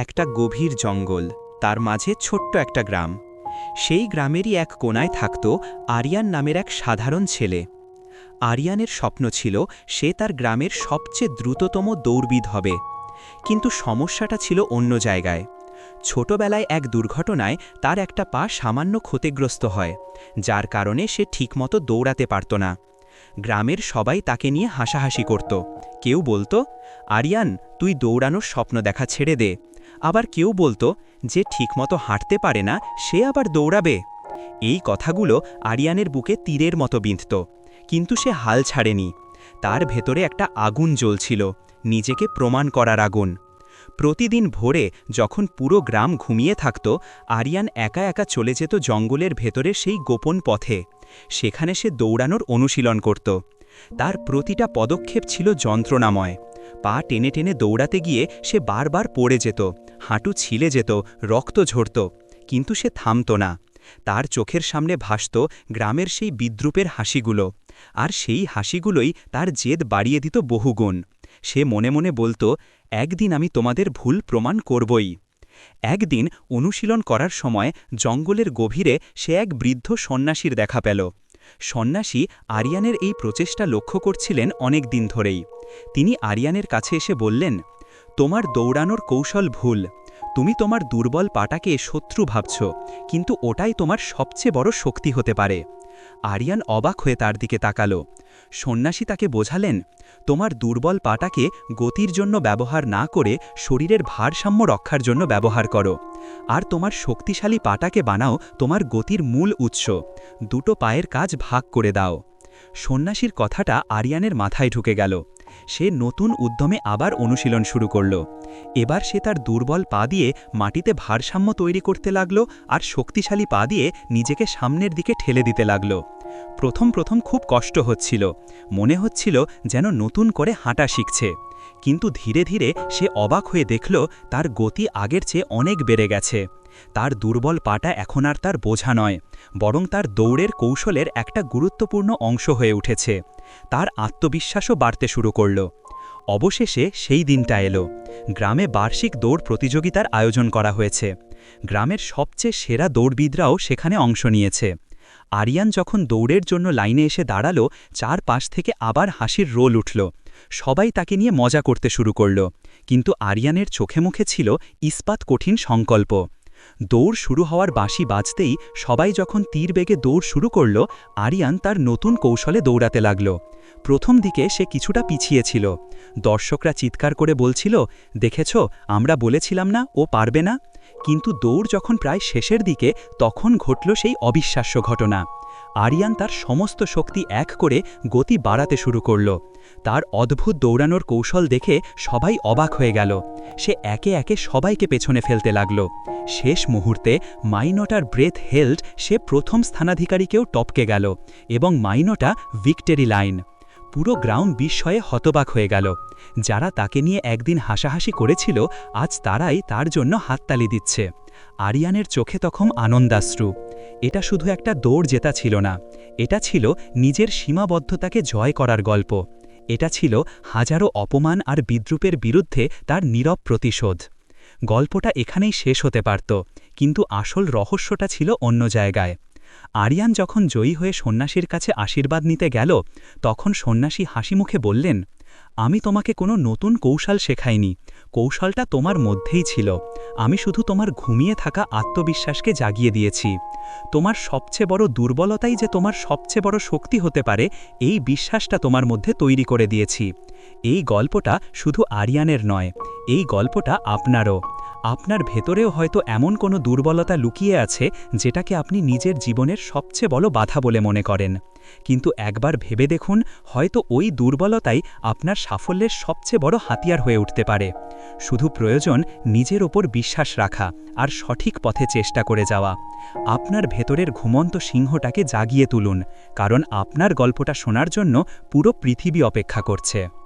একটা গভীর জঙ্গল, তার মাঝে ছোট্ট একটা গ্রাম। সেই গ্রামেরই এক কোনায় থাকত আরিয়ান নামের এক সাধারণ ছেলে। আরিয়ানের স্বপ্ন ছিল সে তার গ্রামের সবচেয়ে দ্রুততম দৌড়বিদ হবে। কিন্তু সমস্যাটা ছিল অন্য জায়গায়। ছোটবেলায় এক দুর্ঘটনায় তার একটা পা সামান্য ক্ষতিগ্রস্ত হয়, যার কারণে সে ঠিকমতো দৌড়াতে পারত না। গ্রামের সবাই তাকে নিয়ে হাসাহাসি করত। কেউ বলতো, আরিয়ান, তুই দৌড়ানোর স্বপ্ন দেখা ছেড়ে দে। আবার কেউ বলতো যে ঠিকমতো হাঁটতে পারে না, সে আবার দৌড়াবে। এই কথাগুলো আরিয়ানের বুকে তীরের মতো বিঁধত, কিন্তু সে হাল ছাড়েনি। তার ভেতরে একটা আগুন জ্বলছিল, নিজেকে প্রমাণ করার আগুন। প্রতিদিন ভোরে যখন পুরো গ্রাম ঘুমিয়ে থাকত, আরিয়ান একা একা চলে যেত জঙ্গলের ভেতরে সেই গোপন পথে। সেখানে সে দৌড়ানোর অনুশীলন করত। তার প্রতিটা পদক্ষেপ ছিল যন্ত্রণাময়। পা টেনে টেনে দৌড়াতে গিয়ে সে বারবার পড়ে যেত, হাঁটু ছিলে যেত, রক্ত ঝরত, কিন্তু সে থামত না। তার চোখের সামনে ভাসত গ্রামের সেই বিদ্রুপের হাসিগুলো, আর সেই হাসিগুলোই তার জেদ বাড়িয়ে দিত বহুগুণ। সে মনে মনে বলতো, একদিন আমি তোমাদের ভুল প্রমাণ করবই। একদিন অনুশীলন করার সময় জঙ্গলের গভীরে সে এক বৃদ্ধ সন্ন্যাসীর দেখা পেল। সন্ন্যাসী আরিয়ানের এই প্রচেষ্টা লক্ষ্য করছিলেন অনেক দিন ধরেই। তিনি আরিয়ানের কাছে এসে বললেন, তোমার দৌড়ানোর কৌশল ভুল। তুমি তোমার দুর্বল পাটাকে শত্রু ভাবছ, কিন্তু ওটাই তোমার সবচেয়ে বড় শক্তি হতে পারে। আরিয়ান অবাক হয়ে তার দিকে তাকালো। সন্ন্যাসী তাকে বোঝালেন, তোমার দুর্বল পাটাকে গতির জন্য ব্যবহার না করে শরীরের ভারসাম্য রক্ষার জন্য ব্যবহার করো। আর তোমার শক্তিশালী পাটাকে বানাও, তোমার গতির মূল উৎস। দুটো পায়ের কাজ ভাগ করে দাও। সন্ন্যাসীর কথাটা আরিয়ানের মাথায় ঢুকে গেল। সে নতুন উদ্যমে আবার অনুশীলন শুরু করল। এবার সে তার দুর্বল পা দিয়ে মাটিতে ভারসাম্য তৈরি করতে লাগল আর শক্তিশালী পা দিয়ে নিজেকে সামনের দিকে ঠেলে দিতে লাগল। প্রথম প্রথম খুব কষ্ট হচ্ছিল। মনে হচ্ছিল যেন নতুন করে হাঁটা শিখছে। কিন্তু ধীরে ধীরে সে অবাক হয়ে দেখল তার গতি আগের চেয়ে অনেক বেড়ে গেছে। তার দুর্বল পাটা এখন আর তার বোঝা নয়, বরং তার দৌড়ের কৌশলের একটা গুরুত্বপূর্ণ অংশ হয়ে উঠেছে। তার আত্মবিশ্বাসও বাড়তে শুরু করল। অবশেষে সেই দিনটা এলো। গ্রামে বার্ষিক দৌড় প্রতিযোগিতার আয়োজন করা হয়েছে। গ্রামের সবচেয়ে সেরা দৌড়বিদরাও সেখানে অংশ নিয়েছে। আরিয়ান যখন দৌড়ের জন্য লাইনে এসে দাঁড়াল চার পাশ থেকে আবার হাসির রোল উঠল। সবাই তাকে নিয়ে মজা করতে শুরু করল। কিন্তু আরিয়ানের চোখে মুখে ছিল ইস্পাত কঠিন সংকল্প। দৌড় শুরু হওয়ার বাঁশি বাজতেই সবাই যখন তীর বেগে দৌড় শুরু করল, আরিয়ান তার নতুন কৌশলে দৌড়াতে লাগল। প্রথম দিকে সে কিছুটা পিছিয়ে ছিল। দর্শকরা চিৎকার করে বলছিল, দেখেছ, আমরা বলেছিলাম না, ও পারবে না? কিন্তু দৌড় যখন প্রায় শেষের দিকে, তখন ঘটল সেই অবিশ্বাস্য ঘটনা। আরিয়ান তার সমস্ত শক্তি এক করে গতি বাড়াতে শুরু করল। তার অদ্ভুত দৌড়ানোর কৌশল দেখে সবাই অবাক হয়ে গেল। সে একে একে সবাইকে পেছনে ফেলতে লাগল। শেষ মুহূর্তে মাইনোটার ব্রেথ হেল্ড সে প্রথম স্থানাধিকারীকেও টপকে গেল এবং মাইনোটা ভিক্টেরি লাইন। পুরো গ্রাউন্ড বিস্ময়ে হতবাক হয়ে গেল। যারা তাকে নিয়ে একদিন হাসাহাসি করেছিল, আজ তারাই তার জন্য হাততালি দিচ্ছে। আরিয়ানের চোখে তখন আনন্দাশ্রু। এটা শুধু একটা দৌড় জেতা ছিল না, এটা ছিল নিজের সীমাবদ্ধতাকে জয় করার গল্প। এটা ছিল হাজারো অপমান আর বিদ্রুপের বিরুদ্ধে তার নীরব প্রতিশোধ। গল্পটা এখানেই শেষ হতে পারত, কিন্তু আসল রহস্যটা ছিল অন্য জায়গায়। আরিয়ান যখন জয়ী হয়ে সন্ন্যাসীর কাছে আশীর্বাদ নিতে গেল, তখন সন্ন্যাসী হাসি মুখে বললেন আমি তোমাকে কোনো নতুন কৌশল শেখাইনি। কৌশলটা তোমার মধ্যেই ছিল। আমি শুধু তোমার ঘুমিয়ে থাকা আত্মবিশ্বাসকে জাগিয়ে দিয়েছি। তোমার সবচেয়ে বড় দুর্বলতাই যে তোমার সবচেয়ে বড় শক্তি হতে পারে, এই বিশ্বাসটা তোমার মধ্যে তৈরি করে দিয়েছি। এই গল্পটা শুধু আরিয়ানের নয়, এই গল্পটা আপনারও। আপনার ভেতরেও হয়তো এমন কোনো দুর্বলতা লুকিয়ে আছে যেটাকে আপনি নিজের জীবনের সবচেয়ে বড় বাধা বলে মনে করেন। কিন্তু একবার ভেবে দেখুন, হয়তো ওই দুর্বলতাই আপনার সাফল্যের সবচেয়ে বড় হাতিয়ার হয়ে উঠতে পারে। শুধু প্রয়োজন নিজের ওপর বিশ্বাস রাখা আর সঠিক পথে চেষ্টা করে যাওয়া। আপনার ভেতরের ঘুমন্ত সিংহটাকে জাগিয়ে তুলুন, কারণ আপনার গল্পটা শোনার জন্য পুরো পৃথিবী অপেক্ষা করছে।